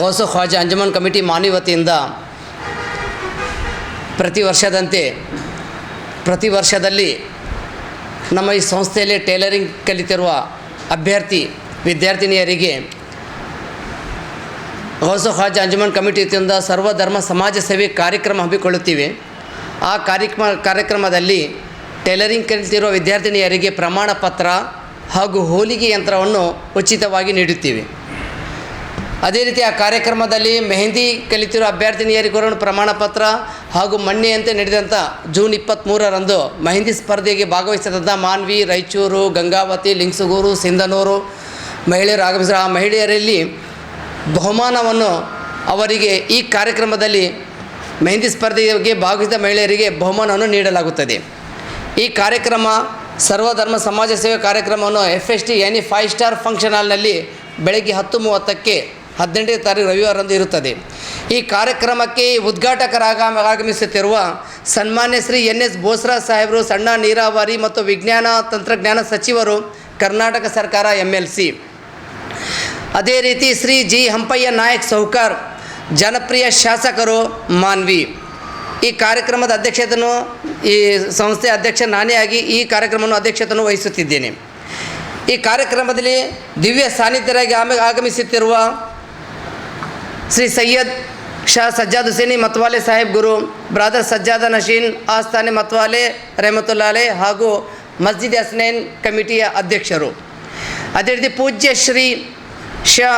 ಹೊಸ ಖ್ವಾಜಾ ಅಂಜುಮನ್ ಕಮಿಟಿ ಮಾನಿ ವತಿಯಿಂದ ಪ್ರತಿ ವರ್ಷದಂತೆ, ಪ್ರತಿ ವರ್ಷದಲ್ಲಿ ನಮ್ಮ ಈ ಸಂಸ್ಥೆಯಲ್ಲಿ ಟೇಲರಿಂಗ್ ಕಲಿತಿರುವ ಅಭ್ಯರ್ಥಿ, ವಿದ್ಯಾರ್ಥಿನಿಯರಿಗೆ ಗೌಸು ಖ್ವಾಜಾ ಅಂಜುಮನ್ ಕಮಿಟಿ ಸರ್ವಧರ್ಮ ಸಮಾಜ ಸೇವೆ ಕಾರ್ಯಕ್ರಮ ಹಮ್ಮಿಕೊಳ್ಳುತ್ತೀವಿ. ಆ ಕಾರ್ಯಕ್ರಮ, ಕಾರ್ಯಕ್ರಮದಲ್ಲಿ ಟೈಲರಿಂಗ್ ಕಲಿತಿರುವ ವಿದ್ಯಾರ್ಥಿನಿಯರಿಗೆ ಪ್ರಮಾಣ ಪತ್ರ ಹಾಗೂ ಹೋಲಿಗೆ ಯಂತ್ರವನ್ನು ಉಚಿತವಾಗಿ ನೀಡುತ್ತೀವಿ. ಅದೇ ರೀತಿ ಆ ಕಾರ್ಯಕ್ರಮದಲ್ಲಿ ಮೆಹಂದಿ ಕಲಿತಿರುವ ಅಭ್ಯರ್ಥಿನಿಯರಿಗೂ ಪ್ರಮಾಣ ಪತ್ರ ಹಾಗೂ ಮಣ್ಣೆಯಂತೆ ನಡೆದಂಥ ಜೂನ್ ಇಪ್ಪತ್ತ್ಮೂರರಂದು ಮೆಹಂದಿ ಸ್ಪರ್ಧೆಗೆ ಭಾಗವಹಿಸಿದಂಥ ಮಾನ್ವಿ, ರಾಯಚೂರು, ಗಂಗಾವತಿ, ಲಿಂಗಸುಗೂರು, ಸಿಂಧನೂರು ಮಹಿಳೆಯರು ಆಗಮಿಸಿದ ಆ ಮಹಿಳೆಯರಲ್ಲಿ ಬಹುಮಾನವನ್ನು ಅವರಿಗೆ ಈ ಕಾರ್ಯಕ್ರಮದಲ್ಲಿ ಮೆಹಂದಿ ಸ್ಪರ್ಧೆಗೆ ಭಾಗವಹಿಸಿದ ಮಹಿಳೆಯರಿಗೆ ಬಹುಮಾನವನ್ನು ನೀಡಲಾಗುತ್ತದೆ. ಈ ಕಾರ್ಯಕ್ರಮ ಸರ್ವಧರ್ಮ ಸಮಾಜ ಸೇವೆ ಕಾರ್ಯಕ್ರಮವನ್ನು F S T any five star function ಹಾಲ್ನಲ್ಲಿ ಬೆಳಗ್ಗೆ ಹತ್ತು ಮೂವತ್ತಕ್ಕೆ ಹದಿನೆಂಟನೇ ತಾರೀಕು ರವಿವಾರಂದು ಇರುತ್ತದೆ. ಈ ಕಾರ್ಯಕ್ರಮಕ್ಕೆ ಉದ್ಘಾಟಕರಾಗ ಆಗಮಿಸುತ್ತಿರುವ ಸನ್ಮಾನ್ಯ ಶ್ರೀ ಎನ್ ಎಸ್ ಬೋಸ್ರಾ ಸಾಹೇಬರು, ಸಣ್ಣ ನೀರಾವರಿ ಮತ್ತು ವಿಜ್ಞಾನ ತಂತ್ರಜ್ಞಾನ ಸಚಿವರು, ಕರ್ನಾಟಕ ಸರ್ಕಾರ ಎಂ ಎಲ್ ಸಿ ಅದೇ ರೀತಿ ಶ್ರೀ ಜಿ ಹಂಪಯ್ಯ ನಾಯಕ್ ಸೌಕಾರ್, ಜನಪ್ರಿಯ ಶಾಸಕರು ಮಾನ್ವಿ. ಈ ಕಾರ್ಯಕ್ರಮದ ಅಧ್ಯಕ್ಷತೆಯನ್ನು ಈ ಸಂಸ್ಥೆ ಅಧ್ಯಕ್ಷ ನಾನೇ ಆಗಿ ಈ ಕಾರ್ಯಕ್ರಮವನ್ನು ಅಧ್ಯಕ್ಷತೆಯನ್ನು ವಹಿಸುತ್ತಿದ್ದೇನೆ. ಈ ಕಾರ್ಯಕ್ರಮದಲ್ಲಿ ದಿವ್ಯ ಸಾನ್ನಿಧ್ಯರಾಗಿ ಆಮೆ ಆಗಮಿಸುತ್ತಿರುವ ಶ್ರೀ ಸೈಯದ್ ಶಾ ಸಜ್ಜಾದ್ ಹುಸೇನಿ ಮತ್ವಾಲೆ ಸಾಹೇಬ್ ಗುರು, ಬ್ರಾದರ್ ಸಜ್ಜಾದ ನಶೀನ್ ಆಸ್ಥಾನೆ ಮತ್ವಾಲೆ ರೆಹಮತುಲ್ಲಾಲೆ ಹಾಗೂ ಮಸ್ಜಿದ್ ಹಸ್ನೈನ್ ಕಮಿಟಿಯ ಅಧ್ಯಕ್ಷರು. ಅದೇ ರೀತಿ ಪೂಜ್ಯ ಶ್ರೀ ಶ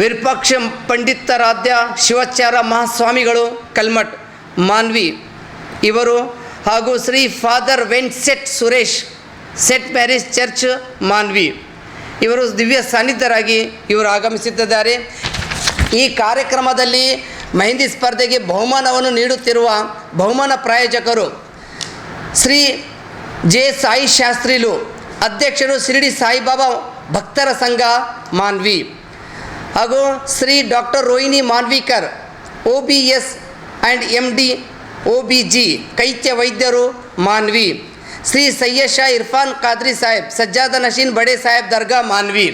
ವಿರೂಪಾಕ್ಷ ಪಂಡಿತರಾಧ್ಯ ಶಿವಾಚಾರ್ಯ ಮಹಾಸ್ವಾಮಿಗಳು ಕಲ್ಮಠ್, ಮಾನ್ವಿ ಇವರು ಹಾಗೂ Shri father Vincent Suresh, saint Mary's church Manvi ಇವರು ದಿವ್ಯ ಸಾನ್ನಿಧ್ಯರಾಗಿ ಇವರು ಆಗಮಿಸುತ್ತಿದ್ದಾರೆ ಈ ಕಾರ್ಯಕ್ರಮದಲ್ಲಿ ಮೆಹಂದಿ ಸ್ಪರ್ಧೆಗೆ ಬಹುಮಾನವನ್ನು ನೀಡುತ್ತಿರುವ ಬಹುಮಾನ ಪ್ರಾಯೋಜಕರು ಶ್ರೀ ಜೆ ಸಾಯಿ ಶಾಸ್ತ್ರಿಲು, ಅಧ್ಯಕ್ಷರು ಶಿರಡಿ ಸಾಯಿಬಾಬಾ ಭಕ್ತರ ಸಂಘ ಮಾನ್ವಿ ಹಾಗೂ Shri doctor Rohini Manvikar, O B S and M D O B G ಕೈತ್ಯ ವೈದ್ಯರು ಮಾನ್ವಿ. ಶ್ರೀ ಸೈಯದ್ ಶಾ ಇರ್ಫಾನ್ ಖಾದ್ರಿ ಸಾಹೇಬ್, ಸಜ್ಜಾದ ನಶೀನ್ ಬಡೆ ಸಾಹೇಬ್ ದರ್ಗಾ ಮಾನ್ವಿ.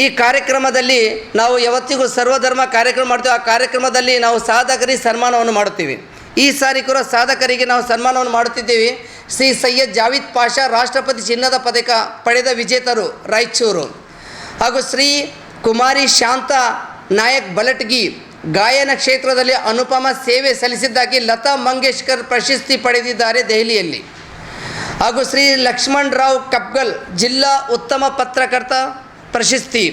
ಈ ಕಾರ್ಯಕ್ರಮದಲ್ಲಿ ನಾವು ಯಾವತ್ತಿಗೂ ಸರ್ವಧರ್ಮ ಕಾರ್ಯಕ್ರಮ ಮಾಡ್ತೀವಿ. ಆ ಕಾರ್ಯಕ್ರಮದಲ್ಲಿ ನಾವು ಸಾಧಕರಿಗೆ ಸನ್ಮಾನವನ್ನು ಮಾಡುತ್ತೀವಿ. ಈ ಸಾರಿ ಕೂಡ ಸಾಧಕರಿಗೆ ನಾವು ಸನ್ಮಾನವನ್ನು ಮಾಡುತ್ತಿದ್ದೀವಿ. ಶ್ರೀ ಸೈಯದ್ ಜಾವಿದ್ ಪಾಷಾ ರಾಷ್ಟ್ರಪತಿ ಚಿನ್ನದ ಪದಕ ಪಡೆದ ವಿಜೇತರು ರಾಯಚೂರು. ಹಾಗೂ ಶ್ರೀ ಕುಮಾರಿ ಶಾಂತ ನಾಯಕ್ ಬಲಟ್ಗಿ ಗಾಯನ ಕ್ಷೇತ್ರದಲ್ಲಿ ಅನುಪಮ ಸೇವೆ ಸಲ್ಲಿಸಿದ್ದಾಗಿ ಲತಾ ಮಂಗೇಶ್ಕರ್ ಪ್ರಶಸ್ತಿ ಪಡೆದಿದ್ದಾರೆ ದೆಹಲಿಯಲ್ಲಿ. ಹಾಗೂ ಶ್ರೀ ಲಕ್ಷ್ಮಣ್ ರಾವ್ ಕಪ್ಗಲ್ ಜಿಲ್ಲಾ ಉತ್ತಮ ಪತ್ರಕರ್ತ ಪ್ರಶಸ್ತಿ.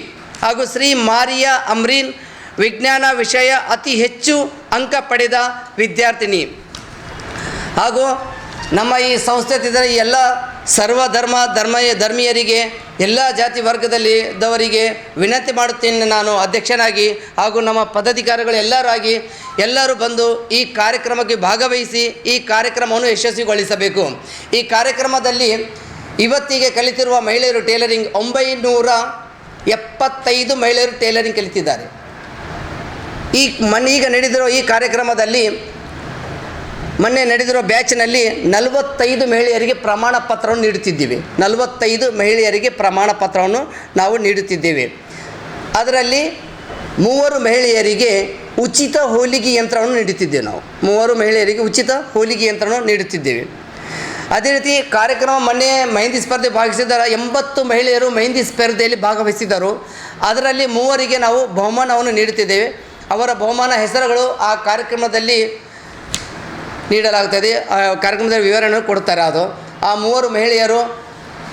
ಹಾಗೂ ಶ್ರೀ ಮಾರಿಯಾ ಅಮ್ರೀನ್ ವಿಜ್ಞಾನ ವಿಷಯ ಅತಿ ಹೆಚ್ಚು ಅಂಕ ಪಡೆದ ವಿದ್ಯಾರ್ಥಿನಿ. ಹಾಗೂ ನಮ್ಮ ಈ ಸಂಸ್ಥೆ ತಿದ್ದರೆ ಎಲ್ಲ ಸರ್ವಧರ್ಮ ಧರ್ಮ ಧರ್ಮೀಯರಿಗೆ, ಎಲ್ಲ ಜಾತಿ ವರ್ಗದಲ್ಲಿ ಇದ್ದವರಿಗೆ ವಿನಂತಿ ಮಾಡುತ್ತೇನೆ ನಾನು ಅಧ್ಯಕ್ಷನಾಗಿ. ಹಾಗೂ ನಮ್ಮ ಪದಾಧಿಕಾರಿಗಳು ಎಲ್ಲರಾಗಿ ಎಲ್ಲರೂ ಬಂದು ಈ ಕಾರ್ಯಕ್ರಮಕ್ಕೆ ಭಾಗವಹಿಸಿ ಈ ಕಾರ್ಯಕ್ರಮವನ್ನು ಯಶಸ್ವಿಗೊಳಿಸಬೇಕು. ಈ ಕಾರ್ಯಕ್ರಮದಲ್ಲಿ ಇವತ್ತಿಗೆ ಕಲಿತಿರುವ ಮಹಿಳೆಯರು ಟೇಲರಿಂಗ್ ಒಂಬೈನೂರ ಎಪ್ಪತ್ತೈದು ಮಹಿಳೆಯರು ಟೈಲರಿಂಗ್ ಕಲಿತಿದ್ದಾರೆ. ಈ ಮೊನ್ನೆ ಈಗ ನಡೆದಿರೋ ಈ ಕಾರ್ಯಕ್ರಮದಲ್ಲಿ ಮೊನ್ನೆ ನಡೆದಿರೋ ಬ್ಯಾಚ್ನಲ್ಲಿ ನಲವತ್ತೈದು ಮಹಿಳೆಯರಿಗೆ ಪ್ರಮಾಣ ಪತ್ರವನ್ನು ನೀಡುತ್ತಿದ್ದೀವಿ. ನಲವತ್ತೈದು ಮಹಿಳೆಯರಿಗೆ ಪ್ರಮಾಣ ಪತ್ರವನ್ನು ನಾವು ನೀಡುತ್ತಿದ್ದೇವೆ. ಅದರಲ್ಲಿ ಮೂವರು ಮಹಿಳೆಯರಿಗೆ ಉಚಿತ ಹೋಲಿಗೆ ಯಂತ್ರವನ್ನು ನೀಡುತ್ತಿದ್ದೇವೆ ನಾವು. ಮೂವರು ಮಹಿಳೆಯರಿಗೆ ಉಚಿತ ಹೋಲಿಗೆ ಯಂತ್ರವನ್ನು ನೀಡುತ್ತಿದ್ದೇವೆ. ಅದೇ ರೀತಿ ಕಾರ್ಯಕ್ರಮ ಮೊನ್ನೆ ಮೆಹಂದಿ ಸ್ಪರ್ಧೆ ಭಾಗಿಸಿದ್ದಾರೆ. ಎಂಬತ್ತು ಮಹಿಳೆಯರು ಮೆಹಂದಿ ಸ್ಪರ್ಧೆಯಲ್ಲಿ ಭಾಗವಹಿಸಿದರು ಅದರಲ್ಲಿ ಮೂವರಿಗೆ ನಾವು ಬಹುಮಾನವನ್ನು ನೀಡುತ್ತಿದ್ದೇವೆ. ಅವರ ಬಹುಮಾನ ಹೆಸರುಗಳು ಆ ಕಾರ್ಯಕ್ರಮದಲ್ಲಿ ನೀಡಲಾಗುತ್ತದೆ ಆ ಕಾರ್ಯಕ್ರಮದಲ್ಲಿ ವಿವರಣೆ ಕೊಡ್ತಾರೆ ಅದು. ಆ ಮೂವರು ಮಹಿಳೆಯರು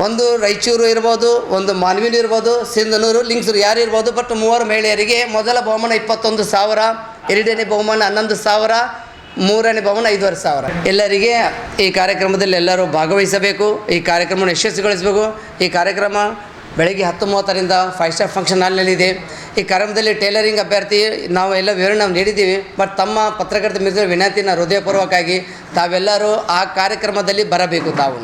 ಒಂದು ರಾಯಚೂರು ಇರ್ಬೋದು, ಒಂದು ಮಾನ್ವಿಲಿ ಇರ್ಬೋದು, ಸಿಂಧನೂರು, ಲಿಂಗ್ಸೂರು ಯಾರು ಇರ್ಬೋದು, ಬಟ್ ಮೂವರು ಮಹಿಳೆಯರಿಗೆ ಮೊದಲ ಬಹುಮಾನ ಇಪ್ಪತ್ತೊಂದು ಸಾವಿರ, ಎರಡನೇ ಬಹುಮಾನ ಹನ್ನೊಂದು ಸಾವಿರ ಮೂರನೇ ಭವನ ಐದುವರೆ ಸಾವಿರ. ಎಲ್ಲರಿಗೆ ಈ ಕಾರ್ಯಕ್ರಮದಲ್ಲಿ ಎಲ್ಲರೂ ಭಾಗವಹಿಸಬೇಕು, ಈ ಕಾರ್ಯಕ್ರಮವನ್ನು ಯಶಸ್ವಿಗೊಳಿಸಬೇಕು. ಈ ಕಾರ್ಯಕ್ರಮ ಬೆಳಗ್ಗೆ ಹತ್ತು ಮೂವತ್ತರಿಂದ ಫೈವ್ ಸ್ಟಾರ್ ಫಂಕ್ಷನ್ ಹಾಲ್ನಲ್ಲಿದೆ ಈ ಕಾರ್ಯಕ್ರಮದಲ್ಲಿ ಟೈಲರಿಂಗ್ ಅಭ್ಯರ್ಥಿ ನಾವು ಎಲ್ಲ ವಿವರಣೆ ನಾವು ನೀಡಿದ್ದೀವಿ. ಬಟ್ ತಮ್ಮ ಪತ್ರಕರ್ತ ಮಿತ್ರ ವಿನಂತಿನ ಹೃದಯಪೂರ್ವಕವಾಗಿ ತಾವೆಲ್ಲರೂ ಆ ಕಾರ್ಯಕ್ರಮದಲ್ಲಿ ಬರಬೇಕು ತಾವು.